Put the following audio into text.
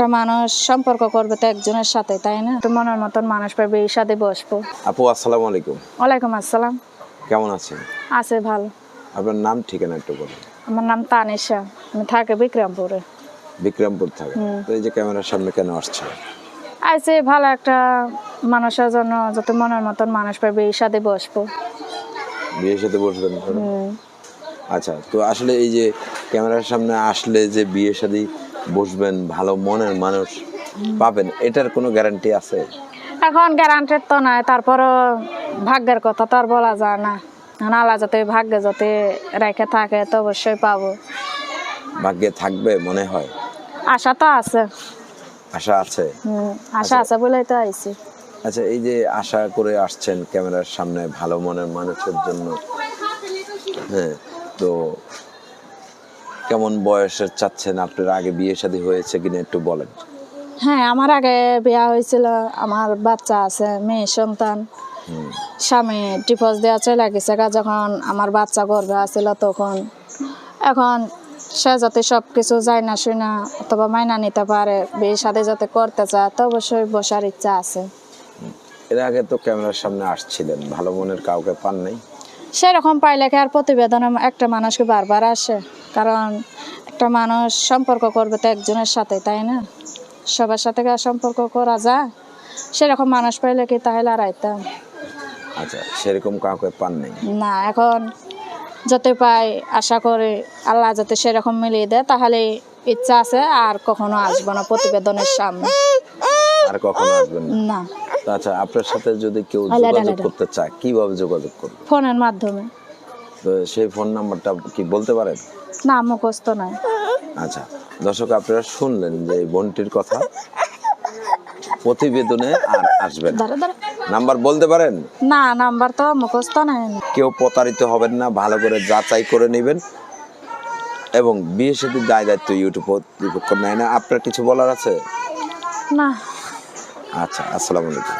একটা মানুষ সম্পর্ক করবে তো একজনের সাথে তাই না? তো মনের মতন মানুষ পাবে এই সাথে বসবো। আপু আসসালামু আলাইকুম। ওয়ালাইকুম আসসালাম। কেমন আছেন? আছে ভালো। আপনার নাম ঠিকানা একটু বলুন। আমার নাম তানিশা। আমি থাকি বিক্রমপুরে। বিক্রমপুর থাকে? তো এই যে ক্যামেরার সামনে কেন আসছে? আছে ভালো একটা মানুষের জন্য যত মনের মতন মানুষ পাবে এই সাথে বসবো। বিয়ের সাথে বসবেন? আচ্ছা তো আসলে এই যে ক্যামেরার সামনে আসলে যে বিয়ের সাথে বসবেন ভালো মনের মানুষ পাবেন এটার কোনো গ্যারান্টি আছে? এখন গ্যারান্টেড তো নাই তারপরও ভাগ্যের কথা তো আর বলা যায় না। আল্লাহ যাতে ভাগ্যে যাতে রেখে থাকে তো অবশ্যই পাবো। ভাগ্যে থাকবে মনে হয়? আশা তো আছে। আশা আছে? আশা আছে বলেই তো আইছি। আচ্ছা এই যে আশা করে আসছেন ক্যামেরার সামনে ভালো মনের মানুষের জন্য হ্যাঁ তো কেমন বয়সের চাচ্ছেন? আপনার আগে বিয়ে শাদী হয়েছে কিনা একটু বলেন। হ্যাঁ আমার আগে বিয়া হয়েছিল। আমার বাচ্চা আছে মেয়ে সন্তান। স্বামী ডিভোর্স দেওয়া চলে গেছে যখন আমার বাচ্চা গর্ভে আছিল তখন। এখন সে যাতে সব কিছু যায় না শুনা অথবা মাইনা নিতে পারে বিয়ে সাথে যাতে করতে চায় তো অবশ্যই বসার ইচ্ছা আছে। এর আগে তো ক্যামেরার সামনে আসছিলেন। ভালো মনের কাউকে পান নাই? সেরকম পাইলে কি আর প্রতিবেদনে একটা মানুষকে বারবার আসে? কারণ একটা মানুষ সম্পর্ক করবে তো একজনের সাথে তাই না? সবার সাথে সম্পর্ক করা যায়? সেরকম মানুষ পাইলে কি তাহলে আর আইতাম? আচ্ছা সেরকম কাউকে পান নাই? না এখন যাতে পাই আশা করে আল্লাহ যাতে সেরকম মিলিয়ে দেয় তাহলে ইচ্ছা আছে আর কখনো আসব না প্রতিবেদনের সামনে। আর কখনো আসবেন না? না। আচ্ছা আপনার সাথে যদি কেউ যোগাযোগ করতে চায় কীভাবে যোগাযোগ করবে? ফোনের মাধ্যমে। তো সেই ফোন নাম্বারটা কি বলতে পারেন? না মুখস্থ নাই আচ্ছা দর্শক আপনারা শুনলেন যে এই বোনটির কথা। প্রতিবেদনে আর আসবেন নাম্বার বলতে পারেন? না নাম্বার তো মুখস্থ নাই কেউ প্রতারিত হবেন না ভালো করে যাচাই করে নেবেন। এবং বিয়ে সাথে দায় দায়িত্ব ইউটিউব কর্তৃপক্ষ নেয় না। আপনার কিছু বলার আছে? না। আচ্ছা আসসালামু আলাইকুম।